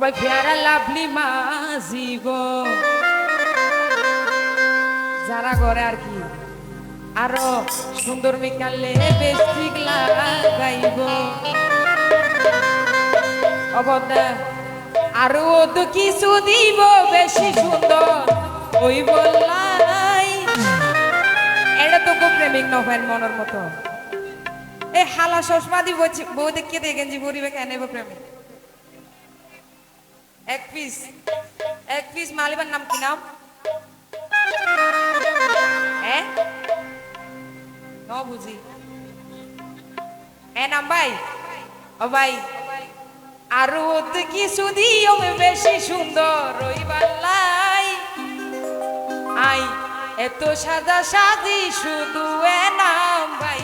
সবাই ফেয়ারা লাভলি মা জীব যারা ঘরে আর কি, আরও সুন্দর মিকালে বেশি লাগাইব। অবদা আরও তো কিছু দিব বেশি সুন্দর ওই বললাই এটা তো খুব প্রেমিক নহেন মনের মতো। এ হালা চশমা দিব বউ দেখিয়ে দিয়ে গেঞ্জি পরিবে কেন প্রেমিক? এক পিস এক পিস মালিবার নাম কি নাম? হ্যাঁ? ন বুঝি। হ্যাঁ নাম ভাই? ও ভাই। আরও তো কিছু দিও বেশি সুন্দর ওই বাল্লাই আই, এত সাদা সাদি শুধু এ নাম ভাই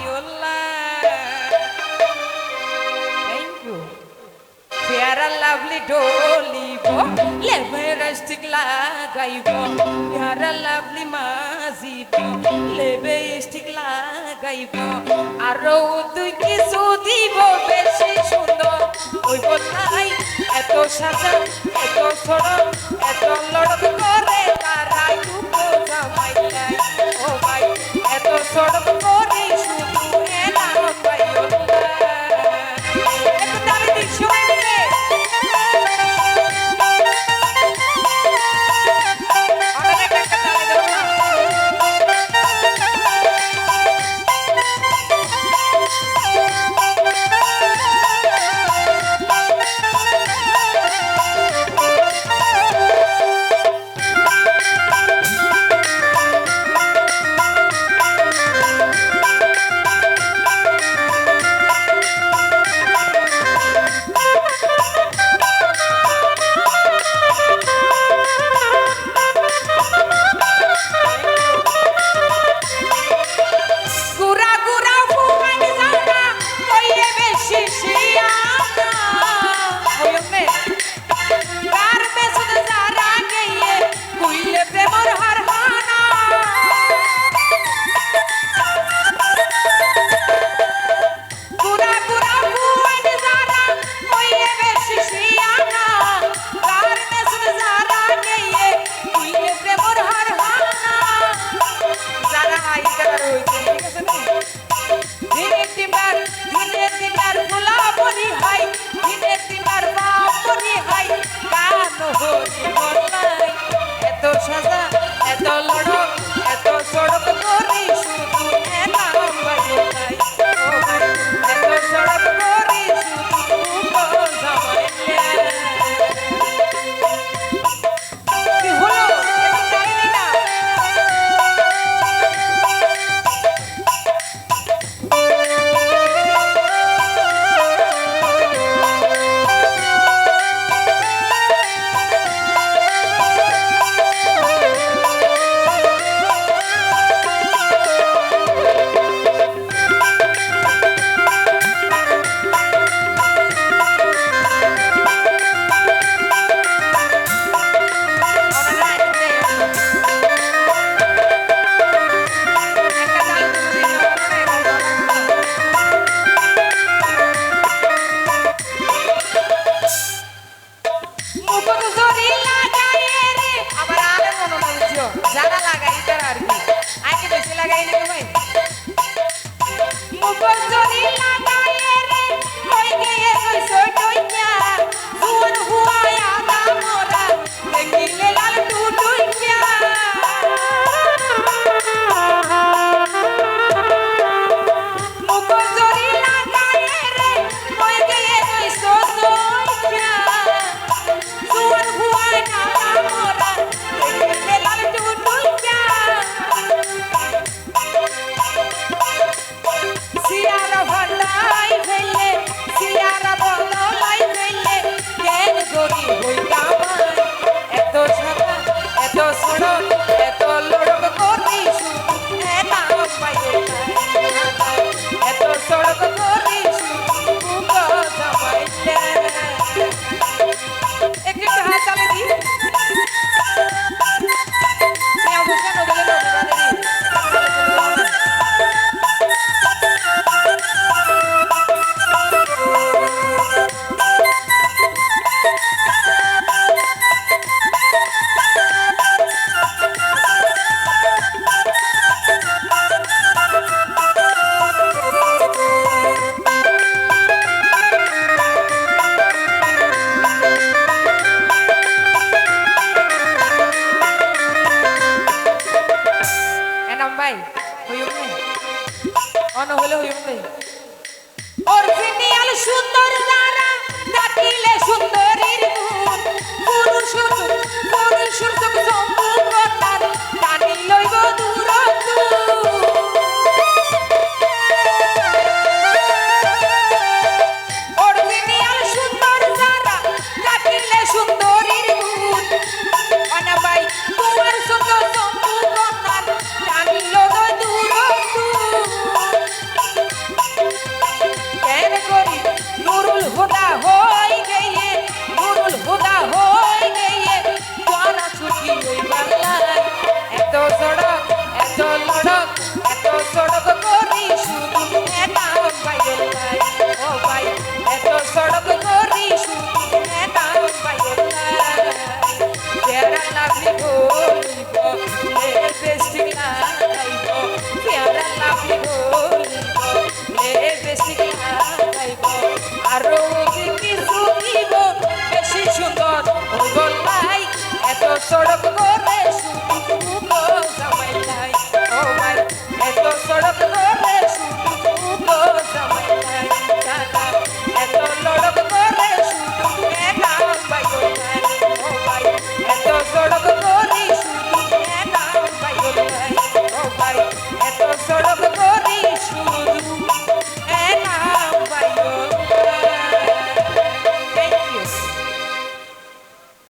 থ্যাংক ইউ পেয়ারা লাভলি ডলিব লাগাইব পেয়ারা লাভলি মাজিব। লেবে স্টিক লাগাইব। আরও তুই কিছু বেশি সুন্দর। ওই এত সাজা, এত সরম এত লড়ক eu falei. নুরুল হুদা হই গিয়ে নুরুল হুদা হই গিয়ে তোরা ছুটি ওই বাংলায়। এত সড়ক, এত লড়ক, এত সড়ক করি শুধু এটা বাইরে ও ভাই, এত সড়ক করি শুধু এটা বাইরে প্যারা লাগলি বলিব বেশি লাগাইব প্যারা লাগলি বলিব কিছু